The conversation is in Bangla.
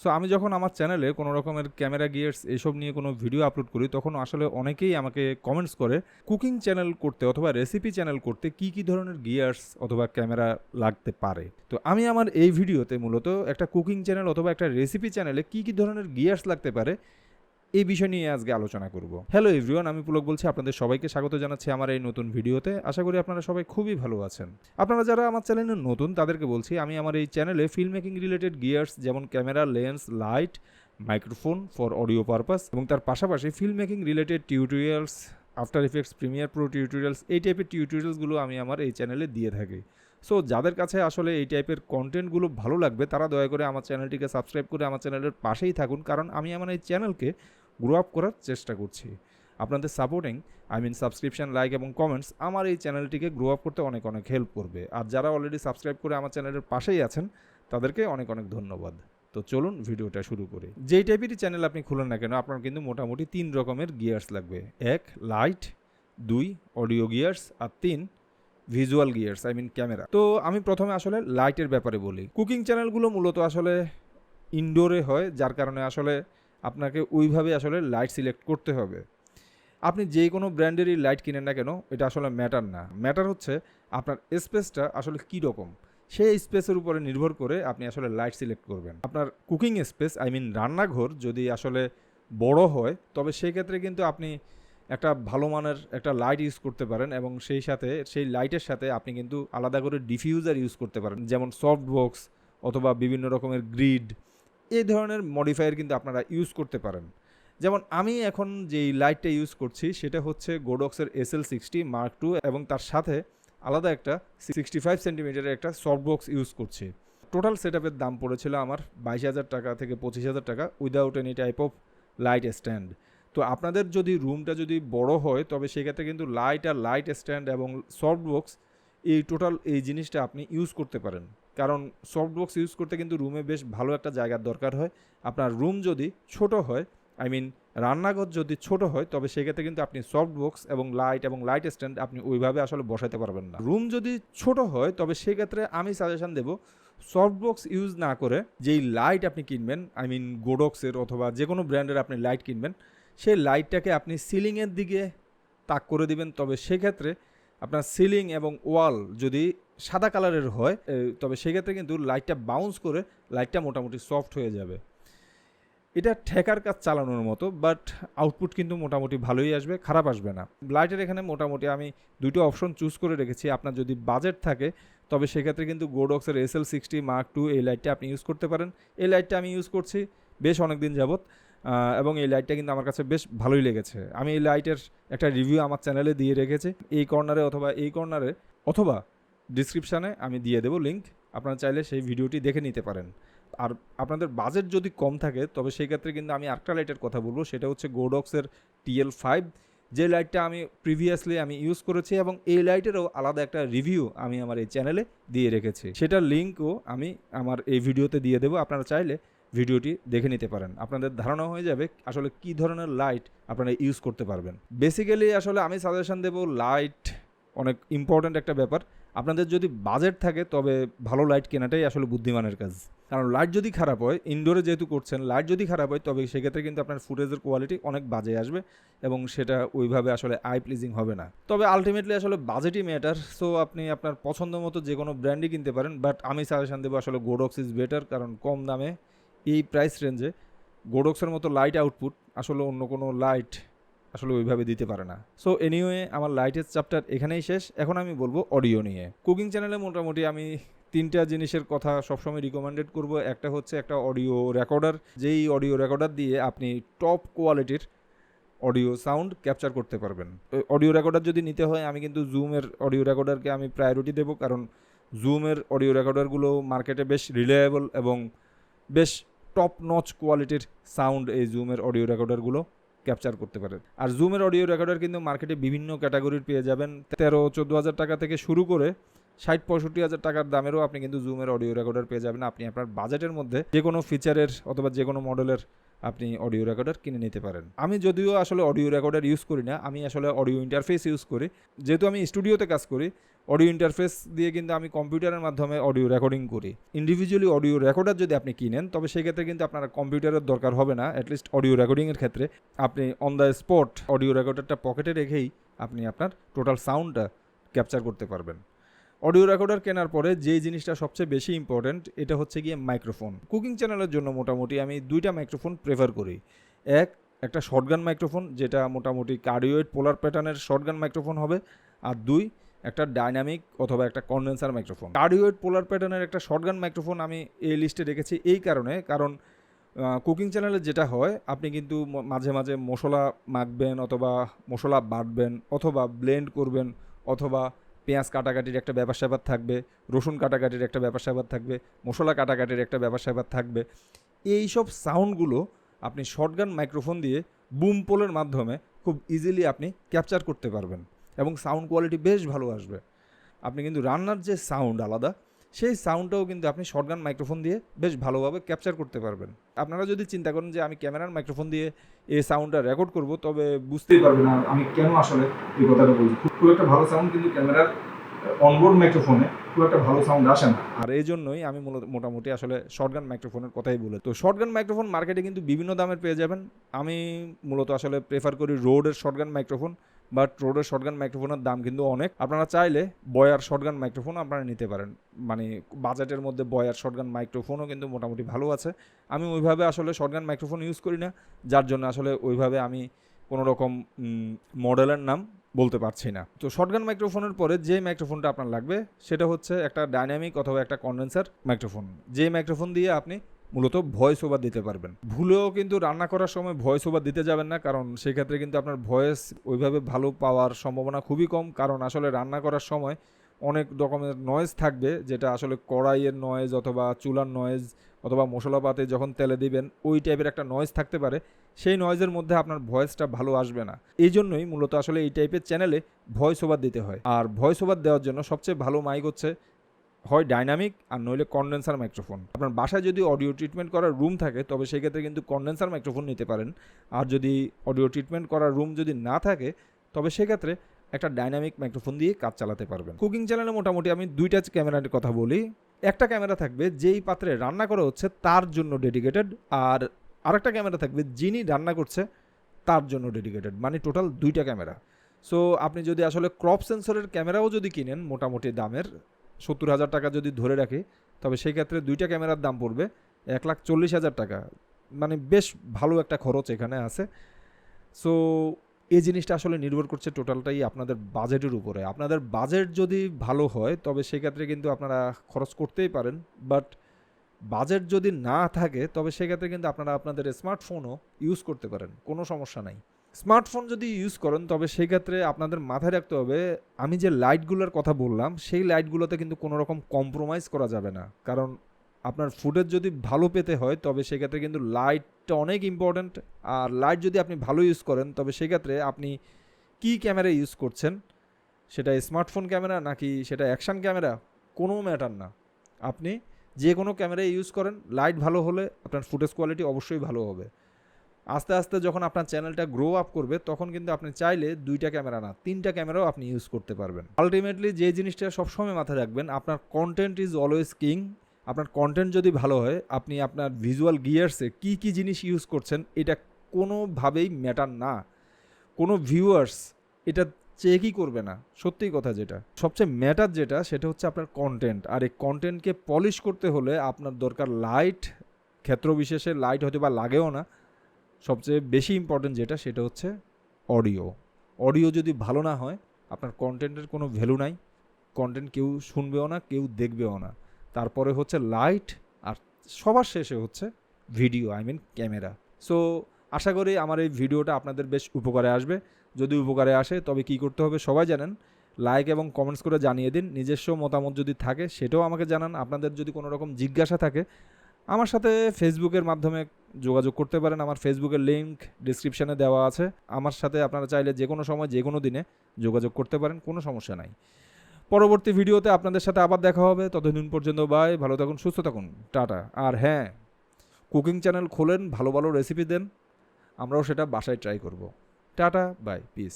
সো আমি যখন আমার চ্যানেলে কোনো রকমের ক্যামেরা গিয়ার্স এসব নিয়ে কোনো ভিডিও আপলোড করি, তখন আসলে অনেকেই আমাকে কমেন্টস করে কুকিং চ্যানেল করতে অথবা রেসিপি চ্যানেল করতে কি কি ধরনের গিয়ার্স অথবা ক্যামেরা লাগতে পারে। তো আমি আমার এই ভিডিওতে মূলত একটা কুকিং চ্যানেল অথবা একটা রেসিপি চ্যানেলে কি কি ধরনের গিয়ার্স লাগতে পারে এই বিষয় নিয়ে আজকে আলোচনা করব। হ্যালো এভরিওয়ান আমি পুলক বলছি, আপনাদের সবাইকে স্বাগত জানাচ্ছি আমার এই নতুন ভিডিওতে। আশা করি আপনারা সবাই খুবই ভালো আছেন। আপনারা যারা আমার চ্যানেলে নতুন, তাদেরকে বলছি, আমি আমার এই চ্যানেলে ফিল্ম মেকিং রিলেটেড গিয়ার্স যেমন camera lens light microphone for audio purpose এবং তার পাশাপাশি film making related tutorials After Effects Premiere Pro tutorials এই টাইপের টিউটোরিয়ালসগুলো আমি আমার এই চ্যানেলে দিয়ে থাকি। সো যাদের কাছে আসলে এই টাইপের কন্টেন্টগুলো ভালো লাগবে, তারা দয়া করে আমার চ্যানেলটিকে সাবস্ক্রাইব করে আমার চ্যানেলের পাশেই থাকুন, কারণ আমি আমার এই চ্যানেলকে গ্রো আপ করার চেষ্টা করছি। আপনাদের supporting I mean subscription like এবং কমেন্টস আমার এই চ্যানেলটিকে গ্রো আপ করতে অনেক অনেক হেল্প করবে। আর যারা অলরেডি সাবস্ক্রাইব করে আমার চ্যানেলের পাশেই আছেন, তাদেরকে অনেক অনেক ধন্যবাদ। তো চলুন ভিডিওটা শুরু করি। যেই টাইপেরই চ্যানেল আপনি খুলেন না কেন, আপনার কিন্তু মোটামুটি তিন রকমের গিয়ার্স লাগবে। এক লাইট দুই অডিও গিয়ার্স আর তিন visual gears I mean camera তো আমি প্রথমে আসলে লাইটের ব্যাপারে বলি। কুকিং চ্যানেলগুলো মূলত আসলে ইনডোরে হয়, যার কারণে আসলে আপনাকে ওইভাবে আসলে লাইট সিলেক্ট করতে হবে। আপনি যে কোনো ব্র্যান্ডেরই লাইট কিনেন না কেন, এটা আসলে ম্যাটার না। ম্যাটার হচ্ছে আপনার স্পেসটা আসলে কী রকম। সেই স্পেসের উপরে নির্ভর করে আপনি আসলে লাইট সিলেক্ট করবেন। আপনার কুকিং স্পেস আই মিন রান্নাঘর যদি আসলে বড় হয়, তবে সেই ক্ষেত্রে কিন্তু আপনি একটা ভালো মানের একটা লাইট ইউজ করতে পারেন এবং সেই সাথে, সেই লাইটের সাথে আপনি কিন্তু আলাদা করে ডিফিউজার ইউজ করতে পারেন। যেমন সফট বক্স অথবা বিভিন্ন রকমের গ্রিড এই ধরনের মডিফায়ার কিন্তু আপনারা ইউজ করতে পারেন। যেমন আমি এখন যেই লাইটটা ইউজ করছি, সেটা হচ্ছে গোডক্সের S L sixty mark two এবং তার সাথে আলাদা একটা সিক্সটি ফাইভ সেন্টিমিটারের একটা সফট বক্স ইউজ করছি টোটাল সেট দাম পড়েছিল আমার বাইশ হাজার টাকা থেকে পঁচিশ হাজার টাকা without any type of light stand তো আপনাদের যদি রুমটা যদি বড় হয়, তবে সেক্ষেত্রে কিন্তু লাইট আর লাইট স্ট্যান্ড এবং সফট বক্স এই টোটাল এই জিনিসটা আপনি ইউজ করতে পারেন। কারণ সফট বক্স ইউজ করতে কিন্তু রুমে বেশ ভালো একটা জায়গার দরকার হয়। আপনার রুম যদি ছোট হয় আই মিন রান্নাঘর যদি ছোট হয়, তবে সেক্ষেত্রে কিন্তু আপনি সফট বক্স এবং লাইট এবং লাইট স্ট্যান্ড আপনি ওইভাবে আসলে বসাতে পারবেন না। রুম যদি ছোট হয়, তবে সেক্ষেত্রে আমি সাজেশন দেব সফট বক্স ইউজ না করে যেই লাইট আপনি কিনবেন আই মিন গোডক্সের অথবা যে কোনো ব্র্যান্ডের আপনি লাইট কিনবেন, সেই লাইটটাকে আপনি সিলিংয়ের দিকে তাক করে দিবেন। তবে সেক্ষেত্রে আপনার সিলিং এবং ওয়াল যদি সাদা কালারের হয় তবে সেক্ষেত্রে কিন্তু লাইটটা বাউন্স করে লাইটটা মোটামুটি সফট হয়ে যাবে। এটা ঠেকার কাজ চালানোর মতো বাট আউটপুট কিন্তু মোটামুটি ভালোই আসবে, খারাপ আসবে না। লাইটের এখানে মোটামুটি আমি দুটো অপশন চুজ করে রেখেছি। আপনার যদি বাজেট থাকে, তবে সেক্ষেত্রে কিন্তু গোডক্সের S L sixty mark two এই লাইটটা আপনি ইউজ করতে পারেন। এই লাইটটা আমি ইউজ করছি বেশ অনেক দিন যাবত এবং এই লাইটটা কিন্তু আমার কাছে বেশ ভালোই লেগেছে। আমি এই লাইটের একটা রিভিউ আমার চ্যানেলে দিয়ে রেখেছি। এই কর্নারে অথবা এই কর্নারে অথবা ডিসক্রিপশানে আমি দিয়ে দেবো লিঙ্ক আপনারা চাইলে সেই ভিডিওটি দেখে নিতে পারেন। আর আপনাদের বাজেট যদি কম থাকে, তবে সেই ক্ষেত্রে কিন্তু আমি আরেকটা লাইটের কথা বলব। সেটা হচ্ছে গোডক্সের টিএল ফাইভ যে লাইটটা আমি প্রিভিয়াসলি আমি ইউজ করেছি এবং এই লাইটেরও আলাদা একটা রিভিউ আমি আমার এই চ্যানেলে দিয়ে রেখেছি। সেটার লিঙ্কও আমি আমার এই ভিডিওতে দিয়ে দেবো। আপনারা চাইলে ভিডিওটি দেখে নিতে পারেন। আপনাদের ধারণা হয়ে যাবে আসলে কি ধরনের লাইট আপনারা ইউজ করতে পারবেন। বেসিক্যালি আসলে আমি সাজেশন দেবো লাইট অনেক ইম্পর্ট্যান্ট একটা ব্যাপার। আপনাদের যদি বাজেট থাকে তবে ভালো লাইট কেনাটাই আসলে বুদ্ধিমানের কাজ। কারণ লাইট যদি খারাপ হয় ইনডোরে যেহেতু করছেন লাইট যদি খারাপ হয় তবে সেক্ষেত্রে কিন্তু আপনার ফুটেজের কোয়ালিটি অনেক বাজে আসবে এবং সেটা ওইভাবে আসলে আই প্লিজিং হবে না। তবে আলটিমেটলি আসলে বাজেটই ম্যাটার সো আপনি আপনার পছন্দ মতো যে কোনো ব্র্যান্ডই কিনতে পারেন বাট আমি সাজেশান দেবো আসলে গোডক্স ইজ বেটার কারণ কম দামে এই প্রাইস রেঞ্জে গোডক্সের মতো লাইট আউটপুট আসলে অন্য কোনো লাইট আসলে ওইভাবে দিতে পারে না। সো এনিওয়ে আমার লাইটের চ্যাপ্টার এখানেই শেষ। এখন আমি বলব অডিও নিয়ে। কুকিং চ্যানেলে মোটামুটি আমি তিনটা জিনিসের কথা সবসময় রিকমেন্ডেড করব। একটা হচ্ছে একটা অডিও রেকর্ডার যেই অডিও রেকর্ডার দিয়ে আপনি টপ কোয়ালিটির অডিও সাউন্ড ক্যাপচার করতে পারবেন। অডিও রেকর্ডার যদি নিতে হয়, আমি কিন্তু জুমের অডিও রেকর্ডারকে আমি প্রায়োরিটি দেবো। কারণ জুমের অডিও রেকর্ডারগুলো মার্কেটে বেশ রিলায়েবল এবং বেশ টপ নচ কোয়ালিটির সাউন্ড এই জুমের অডিও রেকর্ডারগুলো ক্যাপচার করতে পারে আর জুমের অডিও রেকর্ডার কিন্তু মার্কেটে বিভিন্ন ক্যাটাগরির পেয়ে যাবেন। তেরো, চোদ্দ হাজার টাকা থেকে শুরু করে ষাট, পঁয়ষট্টি হাজার টাকার দামেরও আপনি কিন্তু জুমের অডিও রেকর্ডার পেয়ে যাবেন। আপনি আপনার বাজেটের মধ্যে যে কোনো ফিচারের অথবা যে কোনো মডেলের আপনি অডিও রেকর্ডার কিনে নিতে পারেন। আমি যদিও আসলে অডিও রেকর্ডার ইউজ করি না, আমি আসলে অডিও ইন্টারফেস ইউজ করি। যেহেতু আমি স্টুডিওতে কাজ করি অডিও ইন্টারফেস দিয়ে কিন্তু আমি কম্পিউটারের মাধ্যমে অডিও রেকর্ডিং করি। ইন্ডিভিজুয়ালি অডিও রেকর্ডার যদি আপনি কিনেন, তবে সেক্ষেত্রে কিন্তু আপনার কম্পিউটারের দরকার হবে না অ্যাটলিস্ট অডিও রেকর্ডিংয়ের ক্ষেত্রে। আপনি অন দ্য স্পট অডিও রেকর্ডারটা পকেটে রেখেই আপনি আপনার টোটাল সাউন্ডটা ক্যাপচার করতে পারবেন। অডিও রেকর্ডার কেনার পরে যে জিনিসটা সবচেয়ে বেশি ইম্পর্ট্যান্ট এটা হচ্ছে গিয়ে মাইক্রোফোন কুকিং চ্যানেলের জন্য মোটামুটি আমি দুইটা মাইক্রোফোন প্রেফার করি। এক, একটা শর্টগান মাইক্রোফোন যেটা মোটামুটি কার্ডিওয়েড পোলার প্যাটার্নের শর্টগান মাইক্রোফোন হবে। আর দুই একটা ডাইনামিক অথবা একটা কন্ডেন্সার মাইক্রোফোন কার্ডিওয়েড পোলার প্যাটার্নের একটা শর্টগান মাইক্রোফোন আমি এই লিস্টে রেখেছি এই কারণে, কারণ কুকিং চ্যানেলে যেটা হয়, আপনি কিন্তু মাঝে মাঝে মশলা মাখবেন অথবা মশলা বাটবেন অথবা ব্লেন্ড করবেন অথবা পেঁয়াজ কাটাকাটির একটা ব্যাপার স্যাপার থাকবে, রসুন কাটাকাটির একটা ব্যাপার স্যাপার থাকবে, মশলা কাটাকাটির একটা ব্যাপার থাকবে। এই সব সাউন্ডগুলো আপনি শর্টগান মাইক্রোফোন দিয়ে বুম পোলের মাধ্যমে খুব ইজিলি আপনি ক্যাপচার করতে পারবেন। এবং সাউন্ড কোয়ালিটি বেশ ভালো আসবে। আপনি কিন্তু রান্নার যে সাউন্ড আলাদা, সেই সাউন্ডটাও কিন্তু আপনি শর্টগান মাইক্রোফোন দিয়ে বেশ ভালোভাবে ক্যাপচার করতে পারবেন। আপনারা যদি চিন্তা করেন যে আমি ক্যামেরার মাইক্রোফোন দিয়ে এই সাউন্ডটা রেকর্ড করব, তবে বুঝতেই পারবেন না আমি কেন আসলে এই কথাটা বলছি। খুব খুব একটা ভালো সাউন্ড কিন্তু ক্যামেরার অনবোর্ড মাইক্রোফোনে খুব একটা ভালো সাউন্ড আসে না। আর এই জন্যই আমি মূলত, মোটামুটি আসলে শর্টগান মাইক্রোফোনের কথাই বলে। তো শর্টগান মাইক্রোফোন মার্কেটে কিন্তু বিভিন্ন দামের পেয়ে যাবেন। আমি মূলত আসলে প্রেফার করি রোডের শর্টগান মাইক্রোফোন বাট রোডের শর্টগান মাইক্রোফোনের দাম কিন্তু অনেক। আপনারা চাইলে বয়ার শর্টগান মাইক্রোফোন আপনারা নিতে পারেন। মানে বাজেটের মধ্যে বয়ার শর্টগান মাইক্রোফোনও কিন্তু মোটামুটি ভালো আছে। আমি ওইভাবে আসলে শর্টগান মাইক্রোফোন ইউজ করি না, যার জন্য আসলে ওইভাবে আমি কোনো রকম মডেলের নাম বলতে পারছি না। তো শর্টগান মাইক্রোফোনের পরে যে মাইক্রোফোনটা আপনার লাগবে, সেটা হচ্ছে একটা ডাইনামিক অথবা একটা কন্ডেন্সার মাইক্রোফোন যে মাইক্রোফোন দিয়ে আপনি মূলত ভয়েস ওভার দিতে পারবেন। ভুলেও কিন্তু রান্না করার সময় ভয়েস ওভার দিতে যাবেন না, কারণ সেক্ষেত্রে কিন্তু আপনার ভয়েস ওইভাবে ভালো পাওয়ার সম্ভাবনা খুবই কম, কারণ আসলে রান্না করার সময় অনেক রকমের নয়েজ থাকবে, যেটা আসলে কড়াইয়ের নয়েজ অথবা চুলার নয়েজ অথবা মশলাপাতে যখন তেলে দিবেন, ওই টাইপের একটা নয়েজ থাকতে পারে। সেই নয়েজের মধ্যে আপনার ভয়েসটা ভালো আসবে না। এই জন্যই মূলত আসলে এই টাইপের চ্যানেলে ভয়েস ওভার দিতে হয়। আর ভয়েস ওভার দেওয়ার জন্য সবচেয়ে ভালো মাইক হচ্ছে হয় ডাইনামিক আর নইলে কন্ডেন্সার মাইক্রোফোন আপনার বাসায় যদি অডিও ট্রিটমেন্ট করার রুম থাকে, তবে সেক্ষেত্রে কিন্তু কন্ডেন্সার মাইক্রোফোন নিতে পারেন। আর যদি অডিও ট্রিটমেন্ট করার রুম যদি না থাকে, তবে সেক্ষেত্রে একটা ডাইনামিক মাইক্রোফোন দিয়ে কাজ চালাতে পারবেন। কুকিং চ্যানেলে মোটামুটি আমি দুইটা ক্যামেরার কথা বলি। একটা ক্যামেরা থাকবে যেই পাত্রে রান্না করা হচ্ছে তার জন্য ডেডিকেটেড আর আরেকটা ক্যামেরা থাকবে যিনি রান্না করছে তার জন্য ডেডিকেটেড মানে টোটাল দুইটা ক্যামেরা সো আপনি যদি আসলে ক্রপ সেন্সরের ক্যামেরাও যদি কিনেন, মোটামুটি দামের সত্তর হাজার টাকা যদি ধরে রাখি, তবে সেই ক্ষেত্রে দুইটা ক্যামেরার দাম পড়বে এক লাখ চল্লিশ হাজার টাকা। মানে বেশ ভালো একটা খরচ এখানে আছে। সো এই জিনিসটা আসলে নির্ভর করছে টোটালটাই আপনাদের বাজেটের উপরে। আপনাদের বাজেট যদি ভালো হয়, তবে সেক্ষেত্রে কিন্তু আপনারা খরচ করতেই পারেন। বাট বাজেট যদি না থাকে, তবে সেক্ষেত্রে কিন্তু আপনারা আপনাদের স্মার্টফোনও ইউজ করতে পারেন। কোনো সমস্যা নাই। স্মার্টফোন যদি ইউজ করেন, তবে সেই ক্ষেত্রে আপনাদের মাথায় রাখতে হবে, আমি যে লাইটগুলোর কথা বললাম, সেই লাইটগুলোতে কিন্তু কোনো রকম কম্প্রোমাইজ করা যাবে না। কারণ আপনার ফুটেজ যদি ভালো পেতে হয়, তবে সেক্ষেত্রে কিন্তু লাইটটা অনেক ইম্পর্ট্যান্ট আর লাইট যদি আপনি ভালো ইউজ করেন, তবে সেক্ষেত্রে আপনি কি ক্যামেরা ইউজ করছেন? সেটা স্মার্টফোন ক্যামেরা নাকি সেটা অ্যাকশান ক্যামেরা কোনো ম্যাটার না। আপনি যে কোনো ক্যামেরা ইউজ করেন লাইট ভালো হলে আপনার ফুটেজ কোয়ালিটি অবশ্যই ভালো হবে। আস্তে আস্তে যখন আপনার চ্যানেলটা গ্রো আপ করবে, তখন কিন্তু আপনি চাইলে দুইটা ক্যামেরা না, তিনটা ক্যামেরাও আপনি ইউজ করতে পারবেন। আলটিমেটলি যে জিনিসটা সবসময় মাথায় রাখবেন, আপনার কন্টেন্ট ইজ অলওয়েজ কিং আপনার কন্টেন্ট যদি ভালো হয়, আপনি আপনার ভিজুয়াল গিয়ার্সে কী কী জিনিস ইউজ করছেন, এটা কোনোভাবেই ম্যাটার না। কোনো ভিউয়ার্স এটা চেকই করবে না, সত্যিই কথা যেটা। সবচেয়ে ম্যাটার যেটা, সেটা হচ্ছে আপনার কন্টেন্ট আর এই কন্টেন্টকে পলিশ করতে হলে আপনার দরকার লাইট ক্ষেত্র বিশেষে লাইট হয়তো বা লাগেও না সবচেয়ে বেশি ইম্পর্টেন্ট যেটা সেটা হচ্ছে অডিও অডিও যদি ভালো না হয়, আপনার কন্টেন্টের কোনো ভ্যালু নাই কন্টেন্ট কেউ শুনবেও না, কেউ দেখবেও না। তারপরে হচ্ছে লাইট আর সবার শেষে হচ্ছে video I mean camera so আশা করি আমার এই ভিডিওটা আপনাদের বেশ উপকারে আসবে। যদি উপকারে আসে, তবে কি করতে হবে সবাই জানেন। লাইক এবং কমেন্টস করে জানিয়ে দিন। নিজস্ব মতামত যদি থাকে, সেটাও আমাকে জানান। আপনাদের যদি কোনো রকম জিজ্ঞাসা থাকে আমার সাথে ফেসবুকের মাধ্যমে যোগাযোগ করতে পারেন। আমার ফেসবুকের লিঙ্ক ডিসক্রিপশানে দেওয়া আছে। আমার সাথে আপনারা চাইলে যে কোনো সময়, যে কোনো দিনে যোগাযোগ করতে পারেন, কোনো সমস্যা নাই। পরবর্তী ভিডিওতে আপনাদের সাথে আবার দেখা হবে। ততদিন পর্যন্ত বাই ভালো থাকুন, সুস্থ থাকুন। টাটা। আর হ্যাঁ কুকিং চ্যানেল খোলেন, ভালো ভালো রেসিপি দেন। আমরাও সেটা বাসায় ট্রাই করব। Tata bye piece